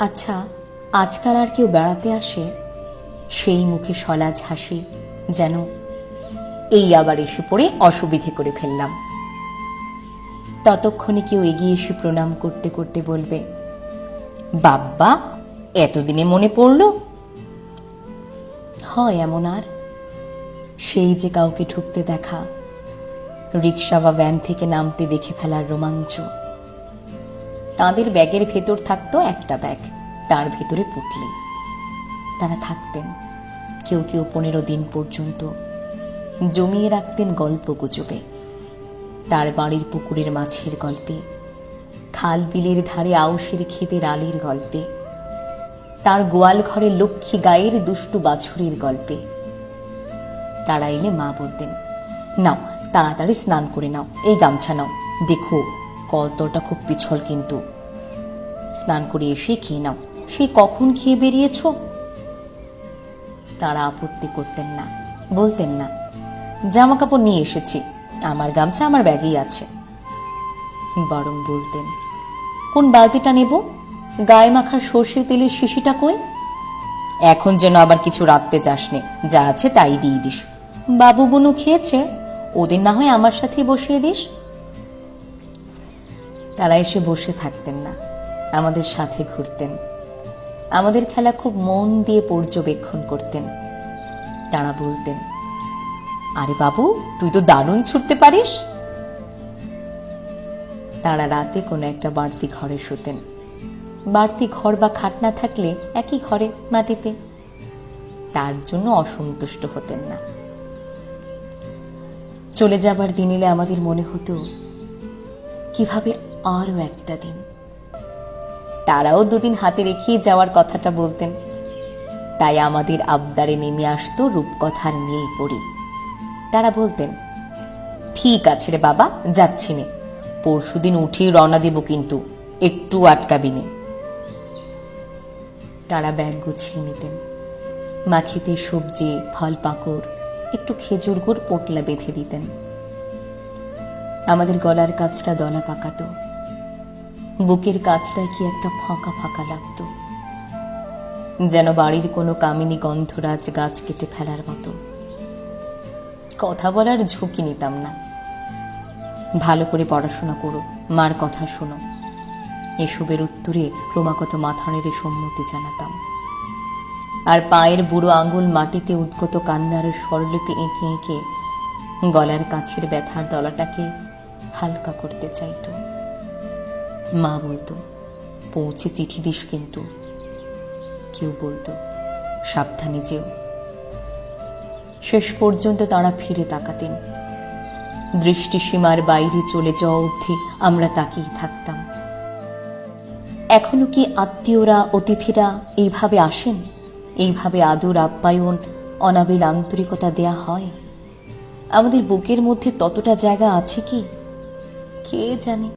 আচ্ছা আজকাল আর কেউ বেড়াতে আসে? সেই মুখে সলাজ হাসি, যেন এই আবার এসে পড়ে অসুবিধে করে ফেললাম। ততক্ষণে কেউ এগিয়ে এসে প্রণাম করতে করতে বলবে, বাব্বা, এতদিনে মনে পড়ল? হয়, এমন আর। সেই যে কাউকে ঢুকতে দেখা, রিক্সা বা ভ্যান থেকে নামতে দেখে ফেলার রোমাঞ্চ। তাদের ব্যাগের ভেতর থাকতো একটা ব্যাগ, তার ভেতরে পুটলি। তারা থাকতেন, কেউ কেউ পনেরো দিন পর্যন্ত জমিয়ে রাখতেন গল্প গুজবে। তার বাড়ির পুকুরের মাছের গল্পে, খাল বিলের ধারে আউশের ক্ষেতের আলির গল্পে, তার গোয়াল ঘরে লক্ষ্মী গায়ের দুষ্টু বাছুরের গল্পে। তারা এলে মা বলতেন, নাও, তাড়াতাড়ি স্নান করে নাও, এই গামছা নাও, দেখো। কতটা খুব পিছল কিন্তু। স্নান করে এসে খেয়ে নাও। সে কখন খেয়ে বেরিয়েছ? তারা আপত্তি করতেন না, বলতেন না। জামা কাপড় নিয়ে এসেছি, আমার গামছা আমার ব্যাগেই আছে। বরং বলতেন, কোন বালতিটা নেব? গায়ে মাখার সর্ষের তেলের শিশিটা কই? এখন যেন আবার কিছু রাখতে চাসনে যা আছে তাই দিয়ে দিস। বাবু বুনু খেয়েছে, ওদের না হয় আমার সাথেই বসিয়ে দিস। তারা এসে বসে থাকতেন না, আমাদের সাথে ঘুরতেন। আমাদের খেলা খুব মন দিয়ে পর্যবেক্ষণ করতেন। তারা বলতেন, আরে বাবু, তুই তো দারুণ ছুটতে পারিস। তারা রাতে কোনো একটা বাড়তি ঘরে শুতেন। বাড়তি ঘর বা খাট না থাকলে একই ঘরে, মাটিতে। তার জন্য অসন্তুষ্ট হতেন না। চলে যাবার দিন এলে আমাদের মনে হতো, কীভাবে আরও একটা দিন। তারাও দুদিন হাতে রেখেই যাওয়ার কথাটা বলতেন। তাই আমাদের আবদারে নেমে আসতো রূপকথার নীল পড়ি তারা বলতেন, ঠিক আছে রে বাবা, যাচ্ছি নে। পরশুদিন উঠেই রওনা দেব কিন্তু, একটু আটকাবি নে। তারা ব্যাগ গুছিয়ে নিতেন। মাখিতে সবজি ফল পাকড় একটু খেজুর গুড়, পোটলা বেঁধে দিতেন। আমাদের গলার কাজটা দলা পাকাতো। বুকের কাজটায় কি একটা ফাঁকা ফাঁকা লাগতো? যেন বাড়ির কোনো কামিনী গন্ধরাজ গাছ কেটে ফেলার মতো। কথা বলার ঝুঁকি নিতাম না। ভালো করে পড়াশোনা করো, মার কথা শোনো। এসবের উত্তরে ক্রমাগত মাথা নেড়ে সম্মতি জানাতাম। আর পায়ের বুড়ো আঙুল মাটিতে উদ্গত কান্নার স্বরলিপি এঁকে এঁকে গলার কাছের ব্যথার দলাটাকে হালকা করতে চাইতো। মা বলতো, পৌঁছে চিঠি দিস কিন্তু। কেউ বলতো, সাবধানে যেও। শেষ পর্যন্ত তারা ফিরে তাকাতেন। দৃষ্টিসীমার বাইরে চলে যাওয়া অবধি আমরা তাকিয়ে থাকতাম। এখনও কি আত্মীয়রা, অতিথিরা এইভাবে আসেন? এইভাবে আদর, আপ্যায়ন, অনাবিল আন্তরিকতা দেয়া হয়? আমাদের বুকের মধ্যে ততটা জায়গা আছে কি? কে জানে?